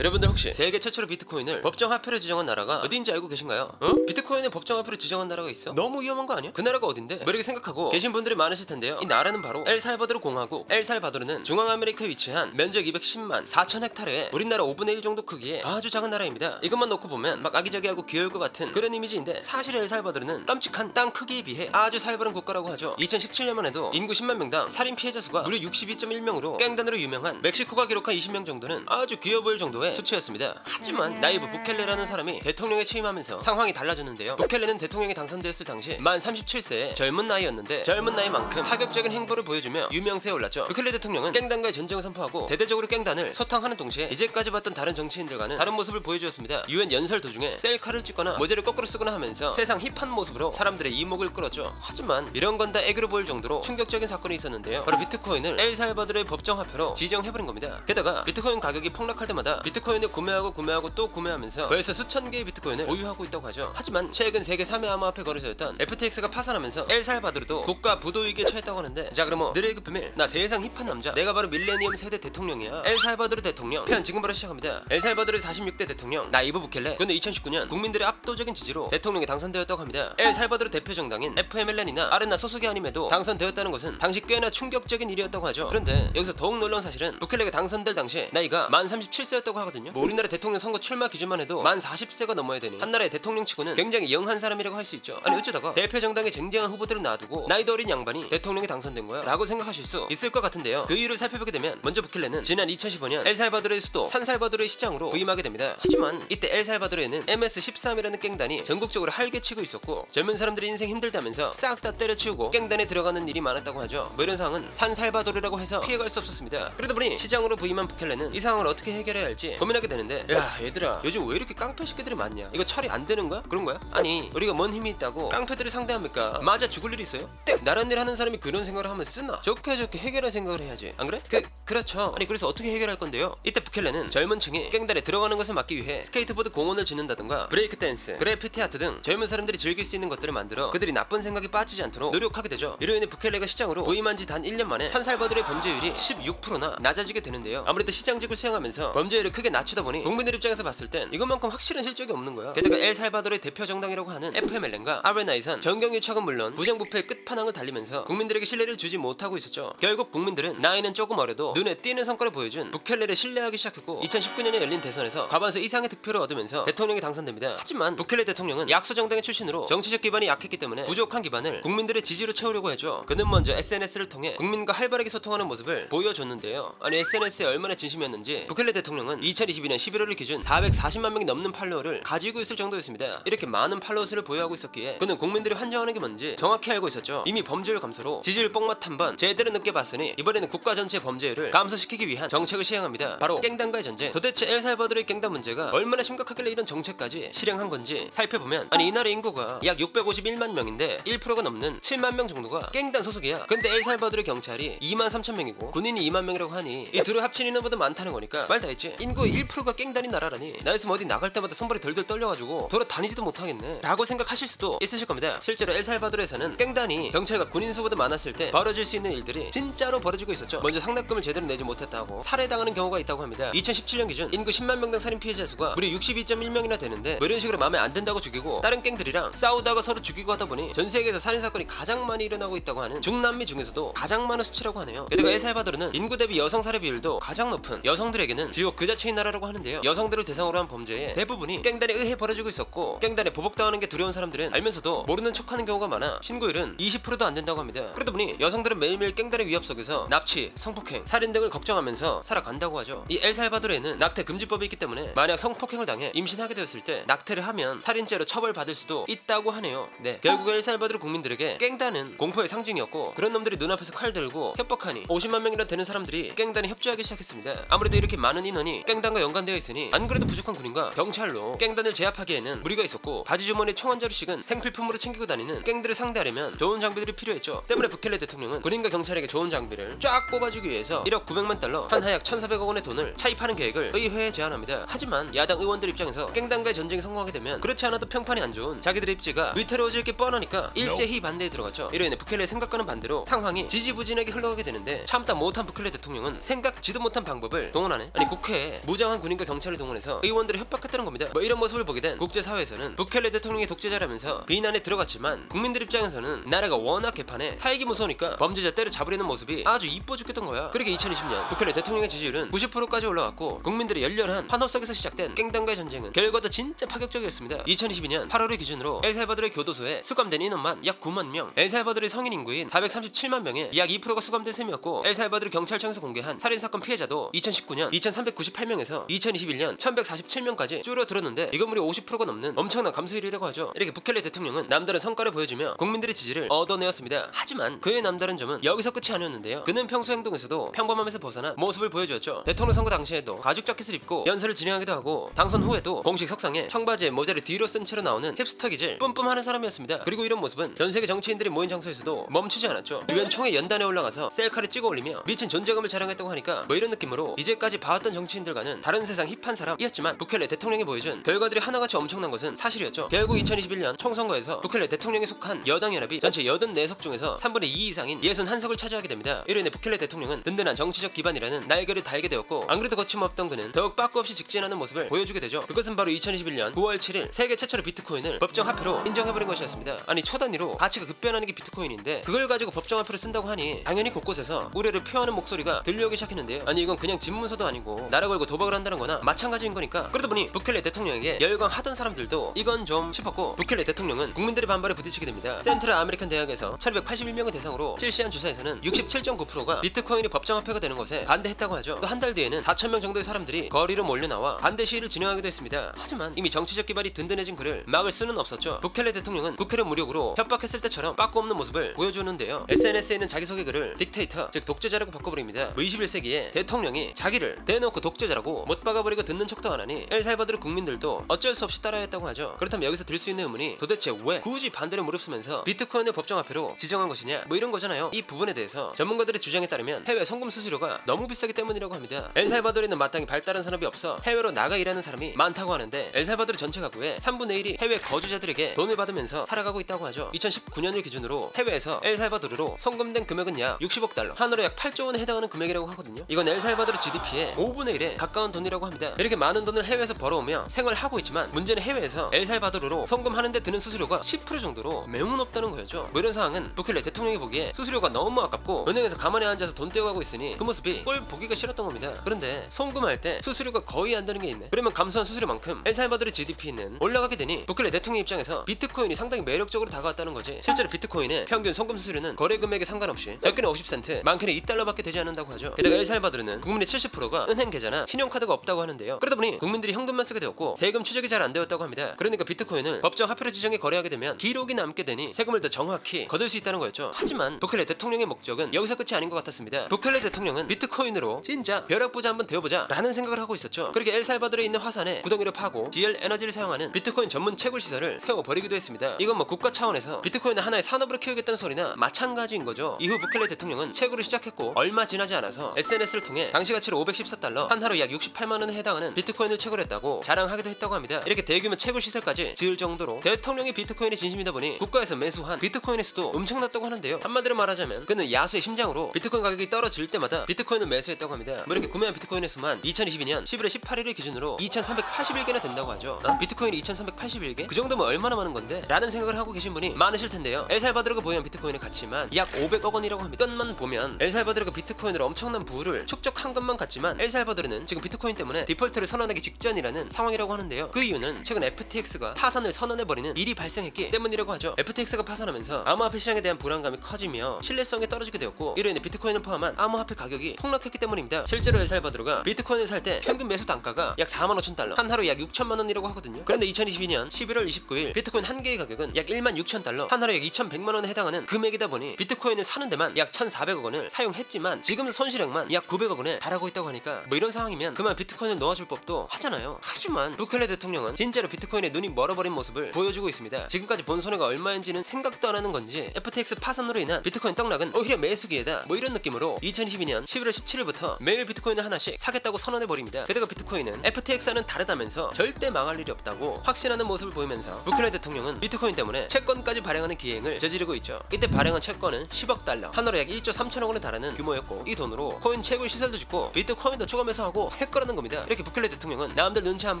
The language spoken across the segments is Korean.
여러분들 혹시 세계 최초로 비트코인을 법정 화폐로 지정한 나라가 어디인지 알고 계신가요? 어? 비트코인을 법정 화폐로 지정한 나라가 있어? 너무 위험한 거 아니야? 그 나라가 어딘데? 뭐 이렇게 생각하고 계신 분들이 많으실 텐데요. 이 나라는 바로 엘살바도르 공화국. 엘살바도르는 중앙아메리카에 위치한 면적 210만 4천 헥타르의 우리나라 5분의 1 정도 크기의 아주 작은 나라입니다. 이것만 놓고 보면 막 아기자기하고 귀여울 것 같은 그런 이미지인데 사실 엘살바도르는 깜찍한 땅 크기에 비해 아주 살벌한 국가라고 하죠. 2017년만 해도 인구 10만 명당 살인 피해자 수가 무려 62.1명으로 깽단으로 유명한 멕시코가 기록한 20명 정도는 아주 귀여 보일 정도의 수치였습니다. 하지만 나이브 부켈레라는 사람이 대통령에 취임하면서 상황이 달라졌는데요. 부켈레는 대통령에 당선되었을 당시 만 37세의 젊은 나이였는데 젊은 나이만큼 파격적인 행보를 보여주며 유명세에 올랐죠. 부켈레 대통령은 깽단과의 전쟁을 선포하고 대대적으로 깽단을 소탕하는 동시에 이제까지 봤던 다른 정치인들과는 다른 모습을 보여주었습니다. 유엔 연설 도중에 셀카를 찍거나 모자를 거꾸로 쓰거나 하면서 세상 힙한 모습으로 사람들의 이목을 끌었죠. 하지만 이런 건 다 애교로 보일 정도로 충격적인 사건이 있었는데요. 바로 비트코인을 엘살바도르의 법정 화폐로 지정해버린 겁니다. 게다가 비트코인 가격이 폭락할 때마다 비트 코인을 구매하고 구매하고 또 구매하면서 벌써 수천 개의 비트코인을 보유하고 있다고 하죠. 하지만 최근 세계 3회 암호화폐 거래소였던 FTX가 파산하면서 엘살바도르도 국가 부도위기에 처했다고 하는데 자 그럼 뭐 드레이크 비밀 나 세상 힙한 남자 내가 바로 밀레니엄 세대 대통령이야 엘살바도르 대통령 편 지금 바로 시작합니다. 엘살바도르 46대 대통령 나이브 부켈레 그는 2019년 국민들의 압도적인 지지로 대통령에 당선되었다고 합니다. 엘살바도르 대표 정당인 FMLN이나 아르나 소속이 아님에도 당선되었다는 것은 당시 꽤나 충격적인 일이었다고 하죠. 그런데 여기서 더욱 놀라운 사실은 부켈레가 당선될 당시에 나이가 만 37세였다고 하거든요. 뭐 우리나라 대통령 선거 출마 기준만 해도 만 40세가 넘어야 되니 한 나라의 대통령 치고는 굉장히 영한 사람이라고 할 수 있죠. 아니 어쩌다가 대표 정당의 쟁쟁한 후보들을 놔두고 나이도 어린 양반이 대통령에 당선된 거야? 라고 생각하실 수 있을 것 같은데요. 그 이유를 살펴보게 되면 먼저 부켈레는 지난 2015년 엘살바도르의 수도 산살바도르의 시장으로 부임하게 됩니다. 하지만 이때 엘살바도르에는 MS13이라는 깽단이 전국적으로 활개치고 있었고 젊은 사람들이 인생 힘들다면서 싹 다 때려치우고 깽단에 들어가는 일이 많았다고 하죠. 뭐 이런 상황은 산살바도르라고 해서 피해갈 수 없었습니다. 그러다 보니 시장으로 부임한 부켈레는 이 상황을 어떻게 해결해야 할지 고민하게 되는데 야 얘들아 요즘 왜 이렇게 깡패 새끼들이 많냐 이거 처리 안 되는 거야? 그런 거야? 아니 우리가 뭔 힘이 있다고 깡패들을 상대합니까? 맞아 죽을 일 있어요? 땡 나란 일 하는 사람이 그런 생각을 하면 쓰나? 좋게 좋게 해결할 생각을 해야지 안 그래? 그 그렇죠 아니 그래서 어떻게 해결할 건데요? 이때 부켈레는 젊은 층이 깽단에 들어가는 것을 막기 위해 스케이트보드 공원을 짓는다든가 브레이크 댄스 그래피티 아트 등 젊은 사람들이 즐길 수 있는 것들을 만들어 그들이 나쁜 생각이 빠지지 않도록 노력하게 되죠 이로 인해 부켈레가 시장으로 부임한 지 단 1년 만에 산살바도르의 범죄율이 16%나 낮아지게 되는데요 아무래도 시장직을 수행하면서 범죄율을 크게 낮추다 보니 국민들 입장에서 봤을 땐 이것만큼 확실한 실적이 없는 거야. 게다가 엘살바도르의 대표 정당이라고 하는 FMLN과 아르나이선 정경유 착은 물론 부정부패의 끝판왕을 달리면서 국민들에게 신뢰를 주지 못하고 있었죠. 결국 국민들은 나이는 조금 어려도 눈에 띄는 성과를 보여준 부켈레를 신뢰하기 시작했고 2019년에 열린 대선에서 과반수 이상의 득표를 얻으면서 대통령이 당선됩니다. 하지만 부켈레 대통령은 약소 정당의 출신으로 정치적 기반이 약했기 때문에 부족한 기반을 국민들의 지지로 채우려고 했죠. 그는 먼저 SNS를 통해 국민과 활발하게 소통하는 모습을 보여줬는데요. 아니 SNS에 얼마나 진심이었는지 부켈레 대통령은 2022년 11월을 기준 440만 명이 넘는 팔로워를 가지고 있을 정도였습니다. 이렇게 많은 팔로워 수를 보유하고 있었기에 그는 국민들이 환장하는 게 뭔지 정확히 알고 있었죠. 이미 범죄율 감소로 지지율 뽕맛 한 번 제대로 느껴봤으니 이번에는 국가 전체 범죄율을 감소시키기 위한 정책을 시행합니다. 바로 깽단과의 전쟁. 도대체 엘살바도르의 깽단 문제가 얼마나 심각하길래 이런 정책까지 실행한 건지 살펴보면 아니 이 나라 인구가 약 651만 명인데 1%가 넘는 7만 명 정도가 깽단 소속이야. 근데 엘살바도르 경찰이 2만 3천 명이고 군인이 2만 명이라고 하니 이 둘을 합친 인원보다 많다는 거니까 말 다 했지. 인구 의 1%가 깽단인 나라라니. 나였으면 어디 나갈 때마다 손발이 덜덜 떨려가지고 돌아다니지도 못하겠네. 라고 생각하실 수도 있으실 겁니다. 실제로 엘살바도르에서는 깽단이 경찰과 군인 수보다 많았을 때 벌어질 수 있는 일들이 진짜로 벌어지고 있었죠. 먼저 상납금을 제대로 내지 못했다고 살해당하는 경우가 있다고 합니다. 2017년 기준 인구 10만 명당 살인 피해자 수가 무려 62.1명이나 되는데 뭐 이런 식으로 마음에 안 든다고 죽이고 다른 갱들이랑 싸우다가 서로 죽이고 하다 보니 전 세계에서 살인 사건이 가장 많이 일어나고 있다고 하는 중남미 중에서도 가장 많은 수치라고 하네요. 게다가 엘살바도르는 인구 대비 여성 살해 비율도 가장 높은 여성들에게는 지옥 그 자체 인 나라라고 하는데요. 여성들을 대상으로 한 범죄의 대부분이 갱단에 의해 벌어지고 있었고 갱단에 보복당하는 게 두려운 사람들은 알면서도 모르는 척하는 경우가 많아 신고율은 20%도 안 된다고 합니다. 그러다 보니 여성들은 매일매일 갱단의 위협 속에서 납치, 성폭행, 살인 등을 걱정하면서 살아간다고 하죠. 이 엘살바도르에는 낙태 금지법이 있기 때문에 만약 성폭행을 당해 임신하게 되었을 때 낙태를 하면 살인죄로 처벌받을 수도 있다고 하네요. 네. 결국 엘살바도르 국민들에게 갱단은 공포의 상징이었고 그런 놈들이 눈앞에서 칼 들고 협박하니 50만 명이나 되는 사람들이 갱단에 협조하기 시작했습니다. 아무래도 이렇게 많은 인원이 갱단과 연관되어 있으니 안 그래도 부족한 군인과 경찰로 갱단을 제압하기에는 무리가 있었고 바지 주머니에 총 한 자루씩은 생필품으로 챙기고 다니는 갱들을 상대하려면 좋은 장비들이 필요했죠. 때문에 부켈레 대통령은 군인과 경찰에게 좋은 장비를 쫙 뽑아주기 위해서 1억 900만 달러 한 하약 1,400억 원의 돈을 차입하는 계획을 의회에 제안합니다. 하지만 야당 의원들 입장에서 갱단과의 전쟁이 성공하게 되면 그렇지 않아도 평판이 안 좋은 자기들의 입지가 위태로워질 게 뻔하니까 일제히 반대에 들어갔죠. 이로 인해 부켈레의 생각과는 반대로 상황이 지지부진하게 흘러가게 되는데 참다 못한 부켈레 대통령은 생각지도 못한 방법을 동원하네. 아니 국회에 무장한 군인과 경찰을 동원해서 의원들을 협박했다는 겁니다. 뭐 이런 모습을 보게 된 국제사회에서는 부켈레 대통령이 독재자라면서 비난에 들어갔지만 국민들 입장에서는 나라가 워낙 개판해 사익이 무서우니까 범죄자 때려 잡으려는 모습이 아주 이뻐 죽겠던 거야. 그렇게 2020년 부켈레 대통령의 지지율은 90%까지 올라갔고 국민들의 열렬한 환호 속에서 시작된 깽단과의 전쟁은 결과도 진짜 파격적이었습니다. 2022년 8월을 기준으로 엘살바도르의 교도소에 수감된 인원만 약 9만 명, 엘살바도르의 성인 인구인 437만 명의 약 2%가 수감된 셈이었고 엘살바도르 경찰청에서 공개한 살인 사건 피해자도 2019년 2,398명 에서 2021년 1,147명까지 줄어들었는데 이건 무려 50%가 넘는 엄청난 감소율이라고 하죠. 이렇게 부켈레 대통령은 남다른 성과를 보여주며 국민들의 지지를 얻어내었습니다. 하지만 그의 남다른 점은 여기서 끝이 아니었는데요. 그는 평소 행동에서도 평범함에서 벗어난 모습을 보여주었죠. 대통령 선거 당시에도 가죽 자켓을 입고 연설을 진행하기도 하고 당선 후에도 공식 석상에 청바지에 모자를 뒤로 쓴 채로 나오는 힙스터 기질 뿜뿜하는 사람이었습니다. 그리고 이런 모습은 전 세계 정치인들이 모인 장소에서도 멈추지 않았죠. 유엔 총회 연단에 올라가서 셀카를 찍어 올리며 미친 존재감을 자랑했다고 하니까 뭐 이런 느낌으로 이제까지 봐왔던 정치인들과는 다른 세상 힙한 사람이었지만 부켈레 대통령이 보여준 결과들이 하나같이 엄청난 것은 사실이었죠. 결국 2021년 총선거에서 부켈레 대통령에 속한 여당 연합이 전체 84석 중에서 3분의 2 이상인 61석을 차지하게 됩니다. 이로 인해 부켈레 대통령은 든든한 정치적 기반이라는 날개를 달게 되었고 안 그래도 거침없던 그는 더욱 빠꾸 없이 직진하는 모습을 보여주게 되죠. 그것은 바로 2021년 9월 7일 세계 최초로 비트코인을 법정 화폐로 인정해버린 것이었습니다. 아니 초단위로 가치가 급변하는 게 비트코인인데 그걸 가지고 법정 화폐로 쓴다고 하니 당연히 곳곳에서 우려를 표하는 목소리가 들려오기 시작했는데요. 아니 이건 그냥 집문서도 아니고 나라 걸고 도박을 한다는 거나 마찬가지인 거니까 그러다 보니 부켈레 대통령에게 열광하던 사람들도 이건 좀 싶었고 부켈레 대통령은 국민들의 반발에 부딪히게 됩니다. 센트럴 아메리칸 대학에서 1281명을 대상으로 실시한 조사에서는 67.9%가 비트코인이 법정 화폐가 되는 것에 반대했다고 하죠. 또 한 달 뒤에는 4천명 정도의 사람들이 거리로 몰려 나와 반대 시위를 진행하기도 했습니다. 하지만 이미 정치적 기반이 든든해진 그를 막을 수는 없었죠. 부켈레 대통령은 국회를 무력으로 협박했을 때처럼 빠꾸 없는 모습을 보여주는데요. SNS에 있는 자기소개 글을 딕테이터, 즉 독재자라고 바꿔버립니다. 뭐 21세기에 대통령이 자기를 대놓고 독재자라고 못 박아버리고 듣는 척도 안 하니 엘살바도르 국민들도 어쩔 수 없이 따라야 했다고 하죠. 그렇다면 여기서 들 수 있는 의문이 도대체 왜 굳이 반대를 무릅쓰면서 비트코인을 법정 화폐로 지정한 것이냐 뭐 이런 거잖아요. 이 부분에 대해서 전문가들의 주장에 따르면 해외 송금 수수료가 너무 비싸기 때문이라고 합니다. 엘살바도르에는 마땅히 발달한 산업이 없어 해외로 나가 일하는 사람이 많다고 하는데 엘살바도르 전체 가구의 3분의 1이 해외 거주자들에게 돈을 받으면서 살아가고 있다고 하죠. 2019년을 기준으로 해외에서 엘살바도르로 송금된 금액은 약 60억 달러, 한으로 약 8조 원에 해당하는 금액이라고 하거든요. 이건 엘살바도르 GDP의 5분의 1에 가까운 돈이라고 합니다. 이렇게 많은 돈을 해외에서 벌어오며 생활하고 있지만 문제는 해외에서 엘살바도르로 송금하는데 드는 수수료가 10% 정도로 매우 높다는 거였죠. 뭐 이런 상황은 부켈레 대통령이 보기에 수수료가 너무 아깝고 은행에서 가만히 앉아서 돈 떼어가고 있으니 그 모습이 꼴 보기가 싫었던 겁니다. 그런데 송금할 때 수수료가 거의 안 되는 게 있네. 그러면 감소한 수수료만큼 엘살바도르 GDP는 올라가게 되니 부켈레 대통령 입장에서 비트코인이 상당히 매력적으로 다가왔다는 거지. 실제로 비트코인의 평균 송금 수수료는 거래 금액에 상관없이 적게는 50센트, 많게는 2달러밖에 되지 않는다고 하죠. 게다가 엘살바도르는 국민의 70%가 은행 계좌나 신용카드가 없다고 하는데요. 그러다 보니 국민들이 현금만 쓰게 되었고 세금 추적이 잘 안 되었다고 합니다. 그러니까 비트코인을 법정 화폐로 지정해 거래하게 되면 기록이 남게 되니 세금을 더 정확히 거둘 수 있다는 거였죠. 하지만 부켈레 대통령의 목적은 여기서 끝이 아닌 것 같았습니다. 부켈레 대통령은 비트코인으로 진짜 벼락부자 한번 되어보자 라는 생각을 하고 있었죠. 그렇게 엘살바도르에 있는 화산에 구덩이를 파고 GL 에너지를 사용하는 비트코인 전문 채굴 시설을 세워 버리기도 했습니다. 이건 뭐 국가 차원에서 비트코인을 하나의 산업으로 키우겠다는 소리나 마찬가지인 거죠. 이후 부켈레 대통령은 채굴을 시작했고 얼마 지나지 않아서 SNS를 통해 당시 가치로 514달러 한 하루 약 68만 원에 해당하는 비트코인을 채굴했다고 자랑하기도 했다고 합니다. 이렇게 대규모 채굴 시설까지 지을 정도로 대통령이 비트코인의 진심이다 보니 국가에서 매수한 비트코인의 수도 엄청났다고 하는데요. 한마디로 말하자면 그는 야수의 심장으로 비트코인 가격이 떨어질 때마다 비트코인을 매수했다고 합니다. 뭐 이렇게 구매한 비트코인의 수만 2022년 11월 18일을 기준으로 2,381개나 된다고 하죠. 어? 비트코인이 2,381개? 그 정도면 얼마나 많은 건데? 라는 생각을 하고 계신 분이 많으실 텐데요. 엘살바도르가 보유한 비트코인의 가치만 약 500억 원이라고 합니다. 이것만 보면 엘살바도르가 비트코인으로 엄청난 부를 축적한 것만 같지만 엘살바도르는 지금 비트코인 때문에 디폴트를 선언하기 직전이라는 상황이라고 하는데요. 그 이유는 최근 FTX가 파산을 선언해버리는 일이 발생했기 때문이라고 하죠. FTX가 파산하면서 암호화폐 시장에 대한 불안감이 커지며 신뢰성이 떨어지게 되었고 이로 인해 비트코인을 포함한 암호화폐 가격이 폭락했기 때문입니다. 실제로 엘살바도르가 비트코인을 살 때 평균 매수 단가가 약 4만 5천 달러, 한 하루 약 6천만 원이라고 하거든요. 그런데 2022년 11월 29일 비트코인 한 개의 가격은 약 1만 6천 달러, 한 하루 약 2,100만 원에 해당하는 금액이다 보니 비트코인을 사는 데만 약 1,400억 원을 사용했지만 지금 손실액만 약 900억 원에 달하고 있다고 하니까 뭐 이런 상황이면 그만 비트코인을 놓아줄 법도 하잖아요. 하지만 부켈레 대통령은 진짜로 비트코인에 눈이 멀어버린 모습을 보여주고 있습니다. 지금까지 본 손해가 얼마인지는 생각도 안 하는 건지 FTX 파산으로 인한 비트코인 떡락은 오히려 매수기에다 뭐 이런 느낌으로 2022년 11월 17일부터 매일 비트코인을 하나씩 사겠다고 선언해버립니다. 게다가 비트코인은 FTX와는 다르다면서 절대 망할 일이 없다고 확신하는 모습을 보이면서 부켈레 대통령은 비트코인 때문에 채권까지 발행하는 기행을 저지르고 있죠. 이때 발행한 채권은 10억 달러, 하나로 약 1조 3천억 원에 달하는 규모였고 이 돈으로 코인 채굴 시설도 짓고 비트코인도 추가 매수하고 했거라는 겁니다. 이렇게 부켈레 대통령은 남들 눈치 안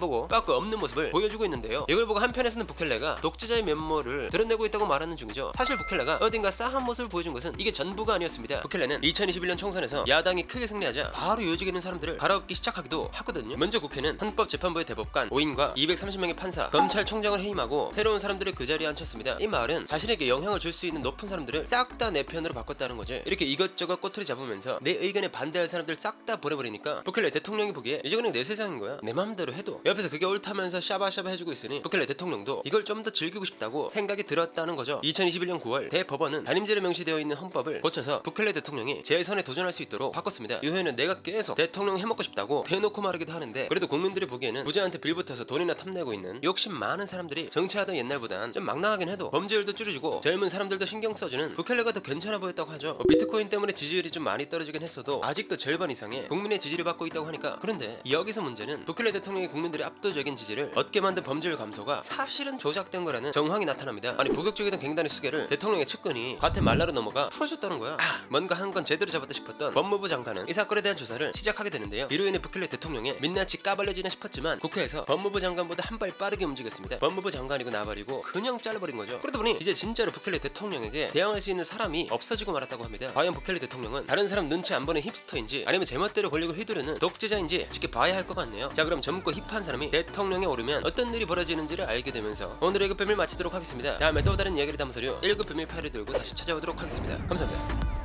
보고 빠꾸 없는 모습을 보여주고 있는데요. 이걸 보고 한편에서는 부켈레가 독재자의 면모를 드러내고 있다고 말하는 중이죠. 사실 부켈레가 어딘가 싸한 모습을 보여준 것은 이게 전부가 아니었습니다. 부켈레는 2021년 총선에서 야당이 크게 승리하자 바로 요직에 있는 사람들을 갈아엎기 시작하기도 하거든요. 먼저 국회는 헌법재판부의 대법관 5인과 230명의 판사, 검찰총장을 해임하고 새로운 사람들을 그 자리에 앉혔습니다. 이 말은 자신에게 영향을 줄 수 있는 높은 사람들을 싹 다 내 편으로 바꿨다는 거지. 이렇게 이것저것 꼬투리 잡으면서 내 의견에 반대할 사람들 싹 다 보내버리니까 부켈레 대통령이 보기에 이제 그냥 내 세상인 거야. 내 마음대로 해도 옆에서 그게 옳다면서 샤바샤바 해주고 있으니 부켈레 대통령도 이걸 좀 더 즐기고 싶다고 생각이 들었다는 거죠. 2021년 9월 대법원은 단임제로 명시되어 있는 헌법을 고쳐서 부켈레 대통령이 재선에 도전할 수 있도록 바꿨습니다. 이후에는 내가 계속 대통령 해먹고 싶다고 대놓고 말하기도 하는데 그래도 국민들이 보기에는 부자한테 빌붙어서 돈이나 탐내고 있는 욕심 많은 사람들이 정치하던 옛날보단 좀 막나가긴 해도 범죄율도 줄여주고 젊은 사람들도 신경 써주는 부켈레가 더 괜찮아 보였다고 하죠. 뭐 비트코인 때문에 지지율이 좀 많이 떨어지긴 했어도 아직도 절반 이상의 국민의 지지를 받고 있다고 하니까 그런데 여기서 문제는 부켈레 대통령이 국민들의 압도적인 지지를 얻게 만든 범죄율 감소가 사실은 조작된 거라는 정황이 나타납니다. 아니 부격적이던 갱단의 수계를 대통령의 측근이 과태 말라로 넘어가 풀어줬다는 거야. 아 뭔가 한 건 제대로 잡았다 싶었던 법무부 장관은 이 사건에 대한 조사를 시작하게 되는데요. 이로 인해 부켈레 대통령의 민낯이 까발려지나 싶었지만 국회에서 법무부 장관보다 한 발 빠르게 움직였습니다. 법무부 장관이고 나발이고 그냥 잘라버린 거죠. 그러다 보니 이제 진짜로 부켈레 대통령에게 대항할 수 있는 사람이 없어지고 말았다고 합니다. 과연 부켈레 대통령은 다른 사람 눈치 안 보는 힙스터인지 아니면 제멋대로 권력을 휘두르는 독재자 인지 지켜봐야 할 것 같네요. 자 그럼 젊고 힙한 사람이 대통령에 오르면 어떤 일이 벌어지는지를 알게 되면서 오늘의 1급 비밀 마치도록 하겠습니다. 다음에 또 다른 이야기를 담은 서류 1급 비밀 파일을 들고 다시 찾아오도록 하겠습니다. 감사합니다.